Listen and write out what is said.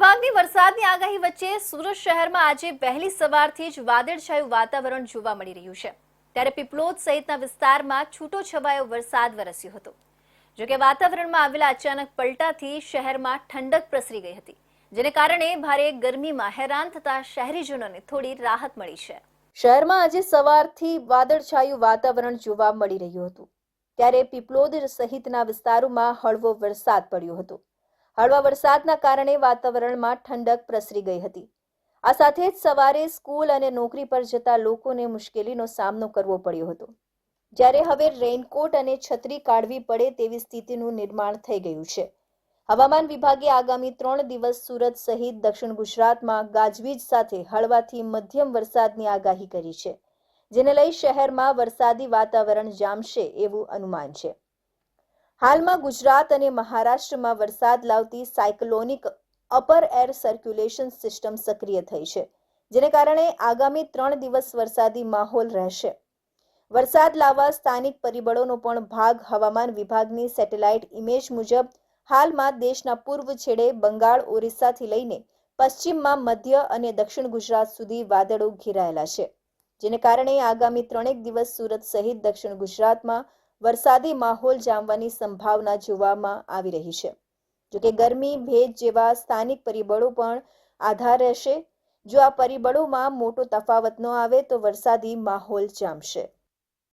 વિભાગની વરસાદની આગાહી વચ્ચે સુરત શહેરમાં આજે વહેલી સવારથી જ વાદળછાયું વાતાવરણ જોવા મળી રહ્યું છે. ત્યારે પીપલોદ સહિતના વિસ્તારમાં છૂટો છવાયો વરસાદ વરસ્યો હતો. જોકે વાતાવરણમાં આવેલા અચાનક પલટાથી શહેરમાં ઠંડક પ્રસરી ગઈ હતી, જેને કારણે ભારે ગરમીમાં હેરાન થતા શહેરીજનોને થોડી રાહત મળી છે. શહેરમાં આજે સવારથી વાદળછાયું વાતાવરણ જોવા મળી રહ્યું હતું. ત્યારે પીપલોદ સહિતના વિસ્તારોમાં હળવો વરસાદ પડ્યો હતો. હળવા વરસાદના કારણે વાતાવરણમાં ઠંડક પ્રસરી ગઈ હતી. આ સાથે જ સવારે સ્કૂલ અને નોકરી પર જતા લોકોને મુશ્કેલીનો સામનો કરવો પડ્યો હતો. જ્યારે હવે રેઇનકોટ અને છત્રી કાઢવી પડે તેવી સ્થિતિનું નિર્માણ થઈ ગયું છે. હવામાન વિભાગે આગામી ત્રણ દિવસ સુરત સહિત દક્ષિણ ગુજરાતમાં ગાજવીજ સાથે હળવાથી મધ્યમ વરસાદની આગાહી કરી છે, જેને લઈ શહેરમાં વરસાદી વાતાવરણ જામશે એવું અનુમાન છે. હાલમાં ગુજરાત અને મહારાષ્ટ્રમાં વરસાદ લાવતી cyclonic upper air circulation system સક્રિય થઈ છે, જેને કારણે આગામી ત્રણ દિવસ વરસાદી માહોલ રહેશે. વરસાદ લાવવા સ્થાનિક પરિબળોનો પણ ભાગ હવામાન વિભાગની સેટેલાઇટ ઇમેજ મુજબ, હાલમાં દેશના પૂર્વ છેડે બંગાળ, ઓરિસ્સાથી લઈને પશ્ચિમમાં મધ્ય અને દક્ષિણ ગુજરાત સુધી વાદળો ઘેરાયેલા છે, જેને કારણે આગામી ત્રણેક દિવસ સુરત સહિત દક્ષિણ ગુજરાતમાં વરસાદી માહોલ જામવાની સંભાવના જોવામાં આવી રહી છે. જોકે ગરમી, ભેજ જેવા સ્થાનિક પરિબળો પણ આધાર રહેશે. જો આ પરિબળોમાં મોટો તફાવત ન આવે તો વરસાદી માહોલ જામશે.